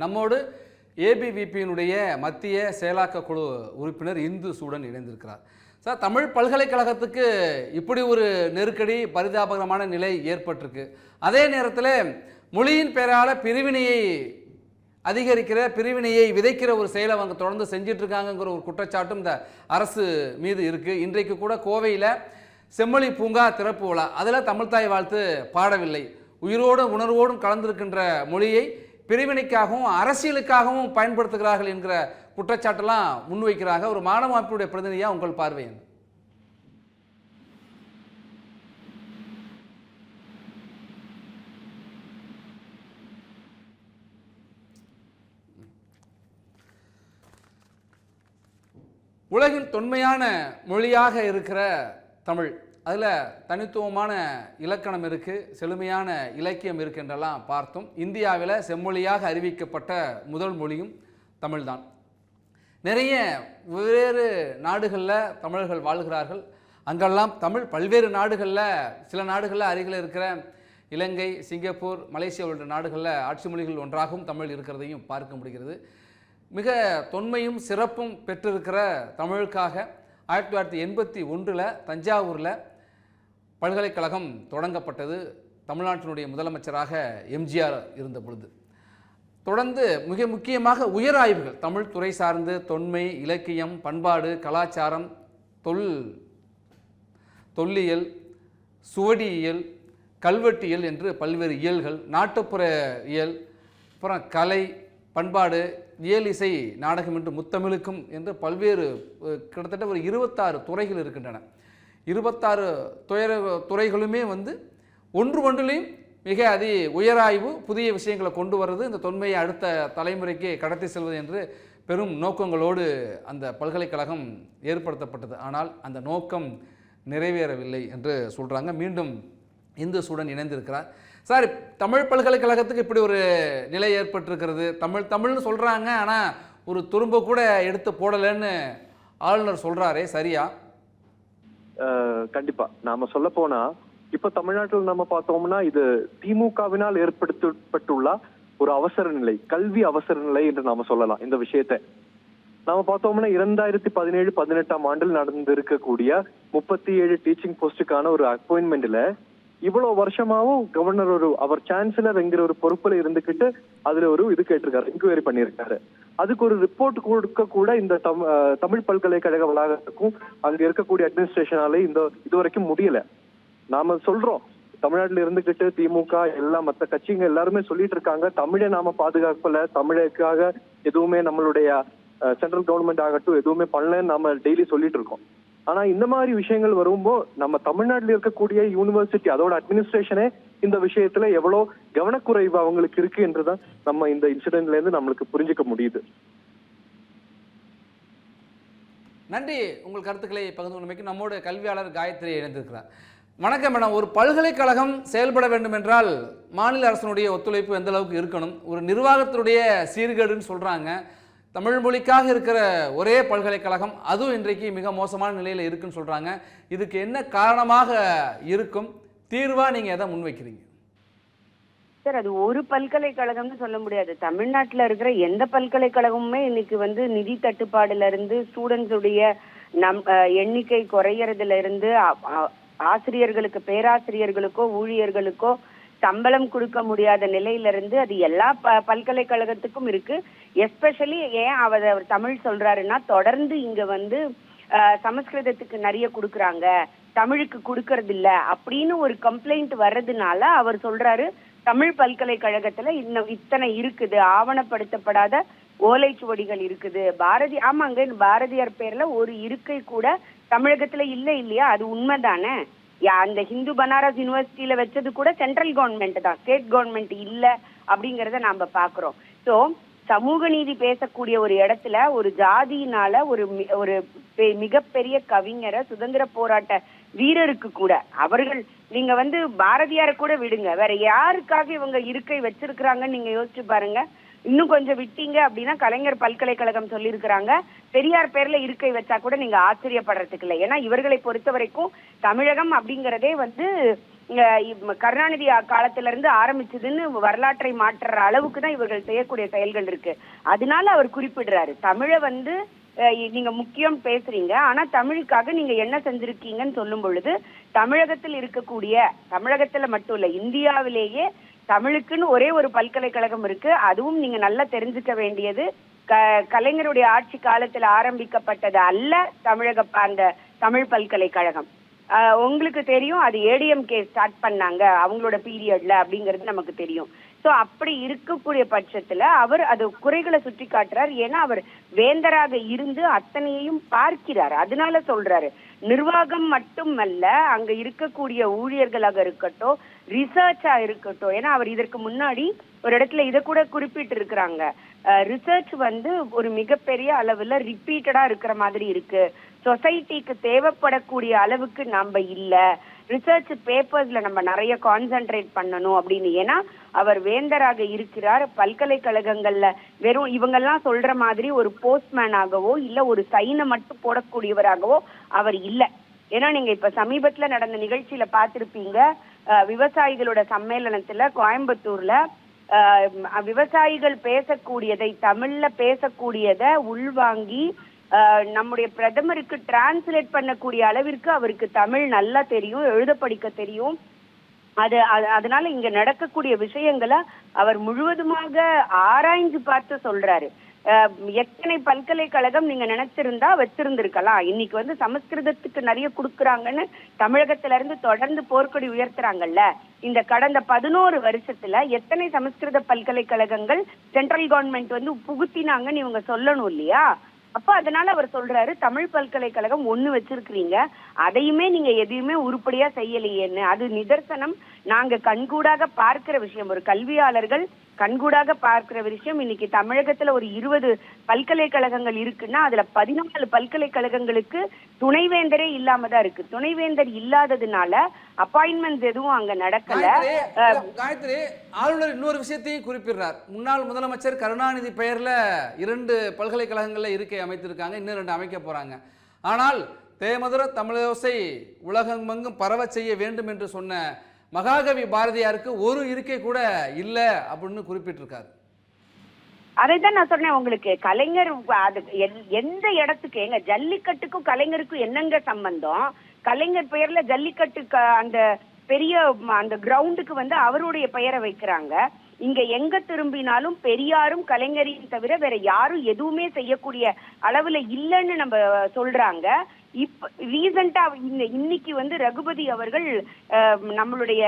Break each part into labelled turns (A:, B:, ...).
A: நம்மோடு ஏபிவிபியினுடைய மத்திய செயலாக்க குழு உறுப்பினர் இந்து சூடன் இணைந்திருக்கிறார். சார் தமிழ் பல்கலைக்கழகத்துக்கு இப்படி ஒரு நெருக்கடி பரிதாபகரமான நிலை ஏற்பட்டிருக்கு. அதே நேரத்தில் மொழியின் பெயரால் பிரிவினையை அதிகரிக்கிற பிரிவினையை விதைக்கிற ஒரு செயலை அவங்க தொடர்ந்து செஞ்சிட்ருக்காங்கங்கிற ஒரு குற்றச்சாட்டும் இந்த அரசு மீது இருக்குது இன்றைக்கு கூட கோவையில் செம்மொழி பூங்கா திறப்பு விழா. அதில் தமிழ்தாய் வாழ்த்து பாடவில்லை. உயிரோடும் உணர்வோடும் கலந்திருக்கின்ற மொழியை பிரிவினைக்காகவும் அரசியலுக்காகவும் பயன்படுத்துகிறார்கள் என்கிற குற்றச்சாட்டெல்லாம் முன்வைக்கிறாங்க. ஒரு மாணவ அமைப்பினுடைய பிரதிநிதியாக உங்கள் பார்வை என்ன? உலகின் தொன்மையான மொழியாக இருக்கிற தமிழ். அதில் தனித்துவமான இலக்கணம் இருக்குது செழுமையான இலக்கியம் இருக்குன்றெல்லாம் பார்த்தோம் இந்தியாவில் செம்மொழியாக அறிவிக்கப்பட்ட முதல் மொழியும் தமிழ்தான். நிறைய வேறு நாடுகளில் தமிழர்கள் வாழ்கிறார்கள். அங்கெல்லாம் தமிழ் பல்வேறு நாடுகளில் சில நாடுகளில் அருகில் இருக்கிற இலங்கை சிங்கப்பூர் மலேசியா உள்ளிட்ட நாடுகளில் ஆட்சி மொழிகள் ஒன்றாகவும் தமிழ் இருக்கிறதையும் பார்க்க முடிகிறது. மிக தொன்மையும் சிறப்பும் பெற்றிருக்கிற தமிழுக்காக ஆயிரத்தி தொள்ளாயிரத்தி எண்பத்தி ஒன்றில் தஞ்சாவூரில் பல்கலைக்கழகம் தொடங்கப்பட்டது தமிழ்நாட்டினுடைய முதலமைச்சராக எம்ஜிஆர் இருந்த பொழுது. தொடர்ந்து மிக முக்கியமாக உயர் ஆய்வுகள் தமிழ் துறை சார்ந்து தொன்மை இலக்கியம் பண்பாடு கலாச்சாரம் தொல் தொல்லியல் சுவடியியல் கல்வெட்டியல் என்று பல்வேறு இயல்கள் நாட்டுப்புற இயல் அப்புறம் கலை பண்பாடு இயல் இசை நாடகம் என்று முத்தமிழுக்கும் என்று பல்வேறு கிட்டத்தட்ட ஒரு இருபத்தாறு துறைகள் இருக்கின்றன. இருபத்தாறு துயர துறைகளுமே வந்து ஒன்று ஒன்றிலையும் மிக அதி உயராய்வு புதிய விஷயங்களை கொண்டு வர்றது இந்த தொன்மையை அடுத்த தலைமுறைக்கு கடத்தி செல்வது என்று பெரும் நோக்கங்களோடு அந்த பல்கலைக்கழகம் ஏற்படுத்தப்பட்டது. ஆனால் அந்த நோக்கம் நிறைவேறவில்லை என்று சொல்கிறாங்க மீண்டும் இந்து சூடன் இணைந்திருக்கிறார். சார் தமிழ் பல்கலைக்கழகத்துக்கு இப்படி ஒரு நிலை ஏற்பட்டிருக்கிறது. தமிழ் தமிழ்னு சொல்கிறாங்க ஆனால் ஒரு துரும்ப கூட எடுத்து போடலைன்னு ஆளுநர் சொல்கிறாரே சரியா?
B: கண்டிப்பா. நாம சொல்ல போனா இப்ப தமிழ்நாட்டில் நம்ம பார்த்தோம்னா இது திமுகவினால் ஏற்படுத்தப்பட்டுள்ள ஒரு அவசர நிலை கல்வி அவசர நிலை என்று நாம சொல்லலாம் இந்த விஷயத்தை. நாம பார்த்தோம்னா இரண்டாயிரத்தி பதினேழு பதினெட்டாம் ஆண்டில் நடந்திருக்கக்கூடிய முப்பத்தி ஏழு டீச்சிங் போஸ்டுக்கான ஒரு அப்பாயின்மெண்ட்ல இவ்வளவு வருஷமாவும் கவர்னர் ஒரு அவர் சான்சலர் என்கிற ஒரு பொறுப்புல இருந்துகிட்டு அதுல ஒரு இது கேட்டிருக்காரு இன்கொயரி பண்ணியிருக்காரு. அதுக்கு ஒரு ரிப்போர்ட் கொடுக்க கூட இந்த தமிழ் பல்கலைக்கழக வளாகத்துக்கும் அங்க இருக்கக்கூடிய அட்மினிஸ்ட்ரேஷனாலே இந்த இதுவரைக்கும் முடியல. நாம சொல்றோம் தமிழ்நாட்டுல இருந்துகிட்டு திமுக எல்லா மத்த கட்சிங்க எல்லாருமே சொல்லிட்டு இருக்காங்க தமிழை நாம பாதுகாக்கல தமிழுக்காக எதுவுமே நம்மளுடைய சென்ட்ரல் கவர்மெண்ட் ஆகட்டும் எதுவுமே பண்ணலன்னு நாம டெய்லி சொல்லிட்டு இருக்கோம். ஆனா இந்த மாதிரி விஷயங்கள் வரும்போது நம்ம தமிழ்நாட்டில் இருக்கக்கூடிய யூனிவர்சிட்டி அதோட அட்மினிஸ்ட்ரேஷனே இந்த விஷயத்துல எவ்வளவு கவனக்குறைவு அவங்களுக்கு இருக்கு என்றுதான் நம்ம இந்த இன்சிடென்ட்ல இருந்து நம்மளுக்கு புரிஞ்சுக்க முடியுது.
A: நன்றி. உங்கள் கருத்துக்களை பகிர்ந்து கொண்டமைக்கு நம்மோட கல்வியாளர் காயத்ரி இணைந்திருக்கிறார். வணக்கம் மேடம். ஒரு பல்கலைக்கழகம் செயல்பட வேண்டும் என்றால் மாநில அரசனுடைய ஒத்துழைப்பு எந்த அளவுக்கு இருக்கணும்? ஒரு நிர்வாகத்தினுடைய சீர்கேடுன்னு சொல்கிறாங்க தமிழ் மொழிக்காக இருக்கிற ஒரே பல்கலைக்கழகம் அதுவும் இன்றைக்கு மிக மோசமான நிலையில் இருக்குன்னு சொல்கிறாங்க இதுக்கு என்ன காரணமாக இருக்கும்? தீர்வாக நீங்கள் எதை முன்வைக்கிறீங்க?
C: சார் அது ஒரு பல்கலைக்கழகம்னு சொல்ல முடியாது. தமிழ்நாட்டில் இருக்கிற எந்த பல்கலைக்கழகமுமே இன்னைக்கு வந்து நிதி தட்டுப்பாடுல இருந்து நம் எண்ணிக்கை குறையறதுல இருந்து ஆசிரியர்களுக்கு பேராசிரியர்களுக்கோ ஊழியர்களுக்கோ சம்பளம் கொடுக்க முடியாத நிலையில இருந்து அது எல்லா ப- பல்கலைக்கழகத்துக்கும் இருக்கு. எஸ்பெஷலி ஏன் அவர் அவர் தமிழ் சொல்றாருன்னா தொடர்ந்து இங்க வந்து சமஸ்கிருதத்துக்கு நிறைய கொடுக்குறாங்க. தமிழுக்கு கொடுக்கறது இல்ல அப்படின்னு ஒரு கம்ப்ளைண்ட் வர்றதுனால அவர் சொல்றாரு தமிழ் பல்கலைக்கழகத்துல இன்னும் இத்தனை இருக்குது. ஆவணப்படுத்தப்படாத ஓலைச்சுவடிகள் இருக்குது. பாரதி ஆமாங்க பாரதியார் பேர்ல ஒரு இருக்கை கூட தமிழகத்துல இல்ல இல்லையா? அது உண்மைதானே? அந்த ஹிந்து பனாரஸ் யூனிவர்சிட்டியில வச்சது கூட சென்ட்ரல் கவர்மெண்ட் தான். ஸ்டேட் கவர்மெண்ட் இல்ல அப்படிங்கறத நாம பாக்குறோம். சோ சமூக நீதி பேசக்கூடிய ஒரு இடத்துல ஒரு ஜாதியினால ஒரு மி- ஒரு பெ- மிகப்பெரிய கவிஞரை சுதந்திர போராட்ட வீரருக்கு கூட அவர்கள் நீங்க வந்து பாரதியார கூட விடுங்க. வேற யாருக்காக இவங்க இருக்கை வச்சிருக்கிறாங்கன்னு நீங்க யோசிச்சு பாருங்க. இன்னும் கொஞ்சம் விட்டீங்க அப்படின்னா கலைஞர் பல்கலைக்கழகம் சொல்லியிருக்கிறாங்க. பெரியார் பேர்ல இருக்கை வச்சா கூட நீங்க ஆச்சரியப்படுறதுக்கு இல்லை. ஏன்னா இவர்களை பொறுத்த வரைக்கும் தமிழகம் அப்படிங்கிறதே வந்து கருணாநிதி காலத்துல இருந்து ஆரம்பிச்சதுன்னு வரலாற்றை மாற்றுற அளவுக்கு தான் இவர்கள் செய்யக்கூடிய செயல்கள் இருக்கு. அதனால அவர் குறிப்பிடுறாரு. தமிழை வந்து நீங்க முக்கியம் பேசுறீங்க. ஆனா தமிழுக்காக நீங்க என்ன செஞ்சிருக்கீங்கன்னு சொல்லும் பொழுது தமிழகத்தில் இருக்கக்கூடிய தமிழகத்துல மட்டும் இல்ல இந்தியாவிலேயே தமிழுக்குன்னு ஒரே ஒரு பல்கலைக்கழகம் இருக்கு. அதுவும் நீங்க நல்லா தெரிஞ்சுக்க வேண்டியது. க கலைஞருடைய ஆட்சி காலத்துல ஆரம்பிக்கப்பட்டது அல்ல தமிழக அந்த தமிழ் பல்கலைக்கழகம். ஆஹ் உங்களுக்கு தெரியும் அது ஏடிஎம்கே ஸ்டார்ட் பண்ணாங்க. அவங்களோட பீரியட்ல அப்படிங்கிறது நமக்கு தெரியும். சோ அப்படி இருக்கக்கூடிய பட்சத்துல அவர் அது குறைகளை சுட்டி காட்டுறார். ஏன்னா அவர் வேந்தராக இருந்து அத்தனையையும் பார்க்கிறார். அதனால சொல்றாரு நிர்வாகம் மட்டுமல்ல அங்க இருக்கக்கூடிய ஊழியர்களாக இருக்கட்டும் ரிசர்ச்சா இருக்கட்டும். ஏன்னா அவர் இதற்கு முன்னாடி ஒரு இடத்துல இதை கூட குறிப்பிட்டு இருக்கிறாங்க ரிசர்ச் வந்து ஒரு மிகப்பெரிய அளவுல ரிப்பீட்டடா இருக்கிற மாதிரி இருக்கு. சொசைட்டிக்கு தேவைப்படக்கூடிய அளவுக்கு நம்ம இல்ல. ரிசர்ச் பேப்பர்ஸ்ல நம்ம நிறைய கான்சென்ட்ரேட் பண்ணணும் அப்படின்னு. ஏன்னா அவர் வேந்தராக இருக்கிறார். பல்கலைக்கழகங்கள்ல வெறும் இவங்கெல்லாம் சொல்ற மாதிரி ஒரு போஸ்ட்மேனாகவோ இல்ல ஒரு சைனை மட்டும் போடக்கூடியவராகவோ அவர் இல்ல. ஏன்னா நீங்க இப்ப சமீபத்துல நடந்த நிகழ்ச்சியில பாத்திருப்பீங்க விவசாயிகளோட சம்மேளனத்துல கோயம்புத்தூர்ல விவசாயிகள் பேசக்கூடியதை தமிழ்ல பேசக்கூடியதை உள்வாங்கி நம்முடைய பிரதமருக்கு டிரான்ஸ்லேட் பண்ணக்கூடிய அளவிற்கு அவருக்கு தமிழ் நல்லா தெரியும் எழுத படிக்க தெரியும். அது அது- அதனால இங்க நடக்கக்கூடிய விஷயங்களை அவர் முழுவதுமாக ஆராய்ஞ்சு பார்த்து சொல்றாரு. எத்தனை பல்கலைக்கழகம் நீங்க நினைச்சிருந்தா வச்சிருந்திருக்கலாம். இன்னைக்கு வந்து சமஸ்கிருதத்துக்கு நிறைய கொடுக்குறாங்கன்னு தமிழகத்துல இருந்து தொடர்ந்து போர்க்கொடி உயர்த்துறாங்கல்ல. இந்த கடந்த பதினோரு வருஷத்துல எத்தனை சமஸ்கிருத பல்கலைக்கழகங்கள் சென்ட்ரல் கவர்மெண்ட் வந்து புகுத்தினாங்கன்னு இவங்க சொல்லணும் இல்லையா? அப்ப அதனால அவர் சொல்றாரு தமிழ் பல்கலைக்கழகம் ஒண்ணு வச்சிருக்கிறீங்க. அதையுமே நீங்க எதையுமே உருப்படியா செய்யலையேன்னு. அது நிதர்சனம் நாங்க கண்கூடாக பார்க்கிற விஷயம் ஒரு கல்வியாளர்கள் கண்கூடாக பார்க்கிற விஷயம் இன்னைக்கு தமிழகத்துல ஒரு இருபது பல்கலைக்கழகங்கள் இருக்குன்னா அதுல பதினாலு பல்கலைக்கழகங்களுக்கு துணைவேந்தரே இல்லாம தான் இருக்கு. துணைவேந்தர் இல்லாததுனால அப்பாயின்மெண்ட்ஸ் எதுவும் அங்க நடக்கல.
A: காயத்ரி ஆளுநர் இன்னொரு விஷயத்தையும் குறிப்பிடுறார். முன்னாள் முதலமைச்சர் கருணாநிதி பெயர்ல இரண்டு பல்கலைக்கழகங்கள்ல இருக்கை அமைத்திருக்காங்க. இன்னும் ரெண்டு அமைக்க போறாங்க. ஆனால் தேமதுர தமிழோசை உலகமெங்கும் பரவச் செய்ய வேண்டும் என்று சொன்ன மகாகவி பாரதியாருக்கு ஒரு இருக்கை கூட இல்லை அப்படின்னு குறிப்பிட்டிருக்காரு.
C: அதைத்தான் நான் சொன்னேன் உங்களுக்கு. கலைஞர் அது எல்- எந்த இடத்துக்கு எங்க ஜல்லிக்கட்டுக்கும் கலைஞருக்கும் என்னங்க சம்பந்தம்? கலைஞர் பெயர்ல ஜல்லிக்கட்டுக்கு அந்த பெரிய அந்த கிரவுண்டுக்கு வந்து அவருடைய பெயரை வைக்கிறாங்க. இங்க எங்க திரும்பினாலும் பெரியாரும் கலைஞரையும் தவிர வேற யாரும் எதுவுமே செய்யக்கூடிய அளவுல இல்லைன்னு நம்ம சொல்றாங்க. இப்ப ரீசெண்டா இன்னைக்கு வந்து ரகுபதி அவர்கள் நம்மளுடைய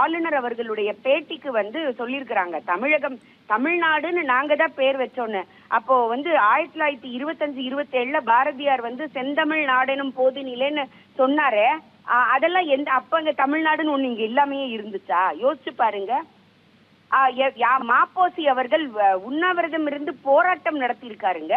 C: ஆளுநர் அவர்களுடைய பேட்டிக்கு வந்து சொல்லியிருக்கிறாங்க. தமிழகம் தமிழ்நாடுன்னு நாங்க தான் பேர் வச்சோன்னு. அப்போ வந்து ஆயிரத்தி தொள்ளாயிரத்தி இருபத்தஞ்சு இருபத்தேழுல பாரதியார் வந்து செந்தமிழ் நாடெனும் போது நிலைன்னு சொன்னாரு அதெல்லாம் எந்த அப்ப அங்க தமிழ்நாடுன்னு ஒண்ணு இங்க இல்லாமையே இருந்துச்சா? யோசிச்சு பாருங்க. யா- மாப்போசி அவர்கள் வ- உண்ணாவிரதம் இருந்து போராட்டம் நடத்தியிருக்காருங்க.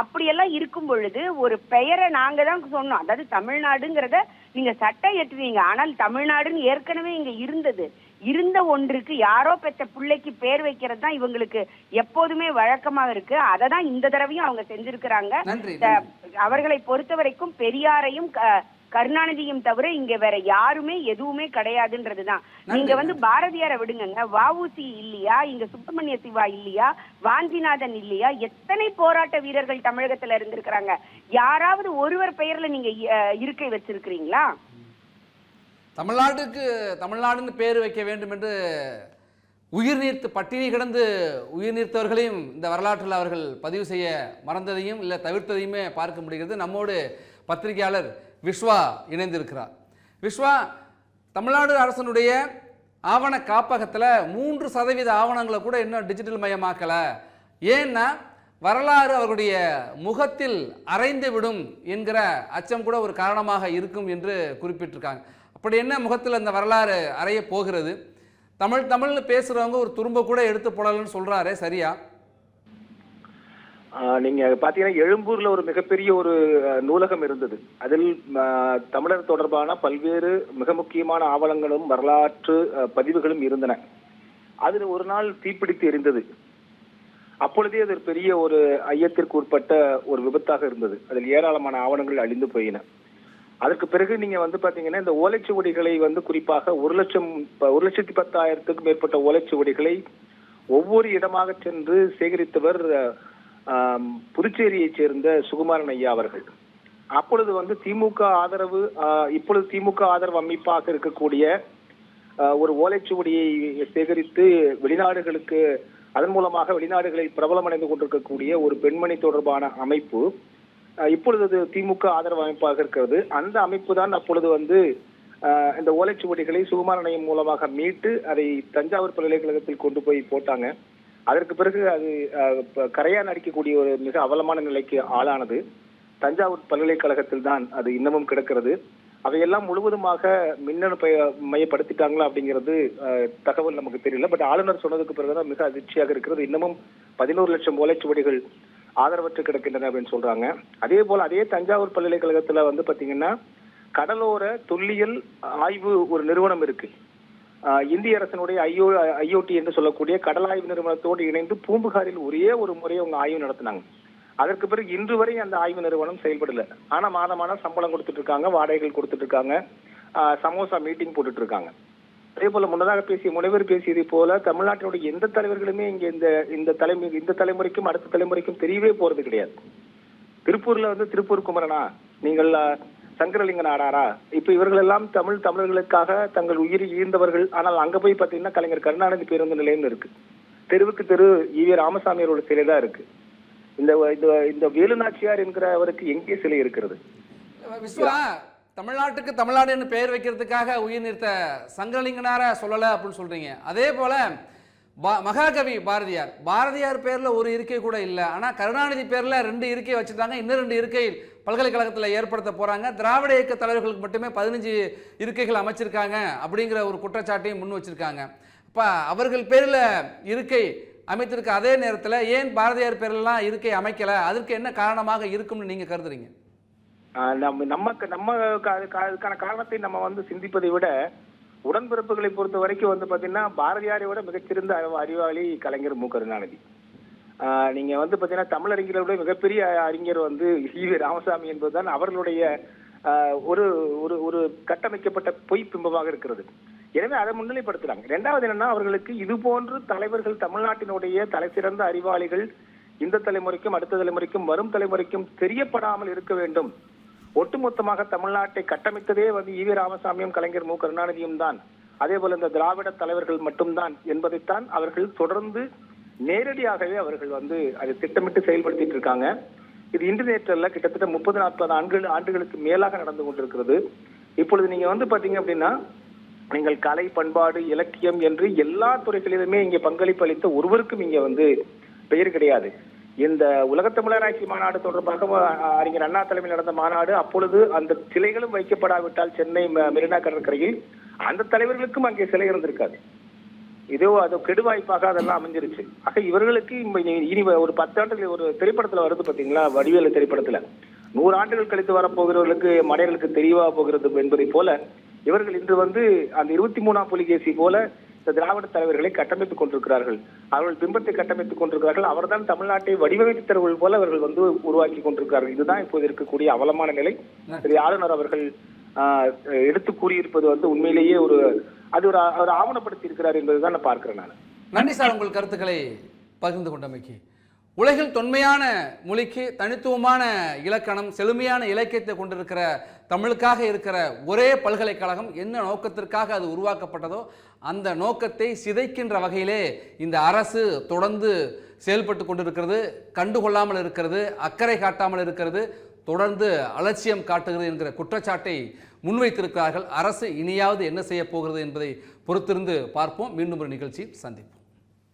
C: அப்படியெல்லாம் இருக்கும் பொழுது ஒரு பெயரை நாங்க தான் சொன்னோம். அதாவது தமிழ்நாடுங்கிறத நீங்க சட்டம் ஏற்றுவீங்க ஆனால் தமிழ்நாடுன்னு ஏற்கனவே இங்க இருந்தது. இருந்த ஒன்றுக்கு யாரோ பெற்ற பிள்ளைக்கு பேர் வைக்கிறது தான் இவங்களுக்கு எப்போதுமே வழக்கமாக இருக்கு. அதை தான் இந்த தடவையும் அவங்க செஞ்சிருக்கிறாங்க. அவர்களை பொறுத்த வரைக்கும் பெரியாரையும் கருணாநிதியும் தவிர இங்க வேற யாருமே எதுவுமே கிடையாதுன்றதுதான். நீங்க வந்து பாரதியாரை விடுங்கங்க. வஉசி இல்லையா? இங்க சுப்பிரமணிய சிவா இல்லையா? வாஞ்சிநாதன் இல்லையா? எத்தனை போராட்ட வீரர்கள் தமிழகத்துல இருந்திருக்கிறாங்க? யாராவது ஒருவர் பெயர்ல நீங்க இருக்கை வச்சிருக்கிறீங்களா?
A: தமிழ்நாட்டுக்கு தமிழ்நாடுன்னு பேர் வைக்க வேண்டும் என்று உயிர் நீர்த்து பட்டினி கிடந்து உயிர் நீர்த்தவர்களையும் இந்த வரலாற்றில் அவர்கள் பதிவு செய்ய மறந்ததையும் இல்லை தவிர்த்ததையுமே பார்க்க முடிகிறது. நம்மோடு பத்திரிகையாளர் விஸ்வா இணைந்திருக்கிறார். விஸ்வா தமிழ்நாடு அரசனுடைய ஆவண காப்பகத்தில் மூன்று சதவீத ஆவணங்களை கூட இன்னும் டிஜிட்டல் மயமாக்கலை. ஏன்னா வரலாறு அவருடைய முகத்தில் அரைந்து விடும் என்கிற அச்சம் கூட ஒரு காரணமாக இருக்கும் என்று குறிப்பிட்டிருக்காங்க. அப்படி என்ன முகத்தில் அந்த வரலாறு அறைய போகிறது? தமிழ் தமிழ்னு பேசுகிறவங்க ஒரு துரும்ப கூட எடுத்து போடலன்னு சொல்கிறாரே சரியா?
D: நீங்க பாத்தீங்கன்னா எழும்பூர்ல ஒரு மிகப்பெரிய ஒரு நூலகம் இருந்தது. அதில் தமிழர் தொடர்பான பல்வேறு மிக முக்கியமான ஆவணங்களும் வரலாற்று பதிவுகளும் இருந்தன. அதில் ஒரு நாள் தீப்பிடித்து எரிந்தது. அப்பொழுதே அது பெரிய ஒரு ஐயத்திற்கு உட்பட்ட ஒரு விபத்தாக இருந்தது. அதில் ஏராளமான ஆவணங்கள் அழிந்து போயின. அதற்கு பிறகு நீங்க வந்து பாத்தீங்கன்னா இந்த ஓலைச்சுவடிகளை வந்து குறிப்பாக ஒரு லட்சம் ஒரு லட்சத்தி பத்தாயிரத்துக்கும் மேற்பட்ட ஓலைச்சுவடிகளை ஒவ்வொரு இடமாக சென்று சேகரித்தவர் புதுச்சேரியைச் சேர்ந்த சுகுமாரன் ஐயா அவர்கள். அப்பொழுது வந்து திமுக ஆதரவு இப்பொழுது திமுக ஆதரவு அமைப்பாக இருக்கக்கூடிய ஒரு ஓலைச்சுவடியை சேகரித்து வெளிநாடுகளுக்கு அதன் மூலமாக வெளிநாடுகளில் பிரபலமடைந்து கொண்டிருக்கக்கூடிய ஒரு பெண்மணி தொடர்பான அமைப்பு இப்பொழுது அது திமுக ஆதரவு அமைப்பாக இருக்கிறது. அந்த அமைப்பு தான் அப்பொழுது வந்து இந்த ஓலைச்சுவடிகளை சுகுமாரணையம் மூலமாக மீட்டு அதை தஞ்சாவூர் பல்கலைக்கழகத்தில் கொண்டு போய் போட்டாங்க. அதற்கு பிறகு அது ஆ, கரையான் அடிக்கக்கூடிய ஒரு மிக அவலமான நிலைக்கு ஆளானது. தஞ்சாவூர் பல்கலைக்கழகத்தில் தான் அது இன்னமும் கிடக்கிறது. அதையெல்லாம் முழுவதுமாக மின்னணு பய- மையப்படுத்திட்டாங்களா அப்படிங்கிறது தகவல் நமக்கு தெரியல. பட் ஆளுநர் சொன்னதுக்கு பிறகுதான் மிக அதிர்ச்சியாக இருக்கிறது. இன்னமும் பதினோரு லட்சம் ஓலைச்சுவடிகள் ஆதரவற்று கிடக்கின்றன அப்படின்னு சொல்றாங்க. அதே போல அதே தஞ்சாவூர் பல்கலைக்கழகத்துல வந்து பாத்தீங்கன்னா கடலோர தொல்லியல் ஆய்வு ஒரு நிறுவனம் இருக்கு. இந்திய அரசினுடைய ஐஓ ஐஓடி என்று சொல்லக்கூடிய கடலாய்வு நிறுவனத்தோடு இணைந்து பூம்புகாரில் ஒரே ஒரு முறை அவங்க ஆய்வு நடத்தினாங்க. அதற்கு பிறகு இன்று வரை அந்த ஆய்வு நிறுவனம் செயல்படல. ஆனா மாதமான சம்பளம் கொடுத்துட்டு இருக்காங்க வாடகைகள் கொடுத்துட்டு இருக்காங்க சமோசா மீட்டிங் போட்டுட்டு இருக்காங்க. அதே போல முன்னதாக பேசிய முனைவர் பேசியதை போல தமிழ்நாட்டினுடைய எந்த தலைவர்களுமே இங்க இந்த இந்த தலைமுறை இந்த தலைமுறைக்கும் அடுத்த தலைமுறைக்கும் தெரியவே போறது கிடையாது. திருப்பூர்ல வந்து திருப்பூர் குமரனா நீங்கள் சங்கரலிங்க நாடாரா? இப்ப இவர்கள் எல்லாம் தமிழ் தமிழர்களுக்காக தங்கள் உயிரை ஈர்ந்தவர்கள் ஆனால் அங்க போய் பாத்தீங்கன்னா கலைஞர் கருணாநிதி பேருந்து நிலையம் இருக்கு. தெருவுக்கு தெரு ஈவே ராமசாமி அவரோட சிலை தான் இருக்கு. இந்த இந்த இந்த வேலுநாச்சியார் என்கிற அவருக்கு எங்கே சிலை இருக்கிறது?
A: தமிழ்நாட்டுக்கு தமிழ்நாடுன்னு பெயர் வைக்கிறதுக்காக உயிர் நிறுத்த சங்கரலிங்கனார சொல்லலை அப்படின்னு சொல்றீங்க. அதே போல பா மகாகவி பாரதியார். பாரதியார் பேர்ல ஒரு இருக்கை கூட இல்லை. ஆனா கருணாநிதி பேர்ல ரெண்டு இருக்கை வச்சிருந்தாங்க இன்னும் ரெண்டு இருக்கை பல்கலைக்கழகத்தில் ஏற்படுத்த போகிறாங்க திராவிட இயக்க தலைவர்களுக்கு மட்டுமே பதினஞ்சு இருக்கைகள் அமைச்சிருக்காங்க அப்படிங்கிற ஒரு குற்றச்சாட்டையும் முன் வச்சிருக்காங்க. இப்போ அவர்கள் பேரில் இருக்கை அமைத்திருக்க அதே நேரத்தில் ஏன் பாரதியார் பேர்லாம் இருக்கை அமைக்கலை? அதற்கு என்ன காரணமாக இருக்கும்னு நீங்கள் கருதுறீங்க?
D: நம்ம நம்ம நமக்கு நம்ம அதுக்கான காரணத்தை நம்ம வந்து சிந்திப்பதை விட உடன்பிறப்புகளை பொறுத்த வரைக்கும் வந்து பார்த்தீங்கன்னா பாரதியாரை விட மிகச்சிறந்த அறிவாளி கலைஞர் மு கருணாநிதி. நீங்க வந்து பாத்தீங்கன்னா தமிழ் அறிஞர்களுடைய மிகப்பெரிய அறிஞர் வந்து ஈவே ராமசாமி என்பதுதான் அவர்களுடைய ஒரு ஒரு ஒரு கட்டமைக்கப்பட்ட பொய் பிம்பமாக இருக்கிறது. எனவே அதை முன்னிலைப்படுத்துறாங்க. இரண்டாவது என்னன்னா அவர்களுக்கு இது போன்று தலைவர்கள் தமிழ்நாட்டினுடைய தலைசிறந்த அறிவாளிகள் இந்த தலைமுறைக்கும் அடுத்த தலைமுறைக்கும் வரும் தலைமுறைக்கும் தெரியப்படாமல் இருக்க வேண்டும். ஒட்டுமொத்தமாக தமிழ்நாட்டை கட்டமைத்ததே வந்து ஈவி ராமசாமியும் கலைஞர் மு கருணாநிதியும் தான். அதே போல இந்த திராவிட தலைவர்கள் மட்டும்தான் என்பதைத்தான் அவர்கள் தொடர்ந்து நேரடியாகவே அவர்கள் வந்து அதை திட்டமிட்டு செயல்படுத்திட்டு இருக்காங்க. இது இன்று நேற்றல்ல கிட்டத்தட்ட முப்பது நாற்பது ஆண்டுகள் ஆண்டுகளுக்கு மேலாக நடந்து கொண்டிருக்கிறது. இப்பொழுது நீங்க வந்து பாத்தீங்க அப்படின்னா நீங்கள் கலை பண்பாடு இலக்கியம் என்று எல்லா துறைகளிலுமே இங்கே பங்களிப்பு அளித்த ஒருவருக்கும் இங்க வந்து பெயர் கிடையாது. இந்த உலகத்தமிழராட்சி மாநாடு தொடர்பாக அறிஞர் அண்ணா தலைமையில் நடந்த மாநாடு அப்பொழுது அந்த சிலைகளும் வைக்கப்படாவிட்டால் சென்னை ம- மெரினா கடற்கரையில் அந்த தலைவர்களுக்கும் அங்கே சிலை இருந்திருக்காது. இதோ அது கெடுவாய்ப்பாக அதெல்லாம் அமைஞ்சிருச்சு. ஆக இவர்களுக்கு இனி- ஒரு பத்தாண்டுகள் ஒரு திரைப்படத்துல வருது பாத்தீங்களா? வடிவேலு திரைப்படத்துல. நூறு ஆண்டுகள் கழித்து வரப்போகிறவர்களுக்கு மடையர்களுக்கு தெரியவா போகிறது என்பதை போல இவர்கள் இன்று வந்து அந்த இருபத்தி மூணாம் புலிகேசி போல இந்த திராவிட தலைவர்களை கட்டமைத்துக் கொண்டிருக்கிறார்கள். அவர்கள் பிம்பத்தை கட்டமைத்துக் கொண்டிருக்கிறார்கள். அவர்தான் தமிழ்நாட்டை வடிவமைத்து தருவது போல அவர்கள் வந்து உருவாக்கி கொண்டிருக்கிறார்கள். இதுதான் இப்போது இருக்கக்கூடிய அவலமான நிலை. ஆளுநர் அவர்கள் ஆஹ், எடுத்து கூறியிருப்பது வந்து உண்மையிலேயே ஒரு அது ஒரு அவர் ஆவணப்படுத்தி இருக்கிறார் என்பதுதான் நான் பார்க்கிறேன் நான்.
A: நன்றி சார் உங்கள் கருத்துக்களை பகிர்ந்து கொண்டமைக்கு. உலகில் தொன்மையான மொழிக்கு தனித்துவமான இலக்கணம் செழுமையான இலக்கியத்தை கொண்டிருக்கிற தமிழுக்காக இருக்கிற ஒரே பல்கலைக்கழகம் என்ன நோக்கத்திற்காக அது உருவாக்கப்பட்டதோ அந்த நோக்கத்தை சிதைக்கின்ற வகையிலே இந்த அரசு தொடர்ந்து செயல்பட்டு கொண்டிருக்கிறது கண்டுகொள்ளாமல் இருக்கிறது அக்கறை காட்டாமல் இருக்கிறது தொடர்ந்து அலட்சியம் காட்டுகிறது என்கிற குற்றச்சாட்டை முன்வைத்திருக்கிறார்கள். அரசு இனியாவது என்ன செய்ய போகிறது என்பதை பொறுத்திருந்து பார்ப்போம். மீண்டும் ஒரு நிகழ்ச்சி சந்திப்போம்.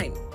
E: time.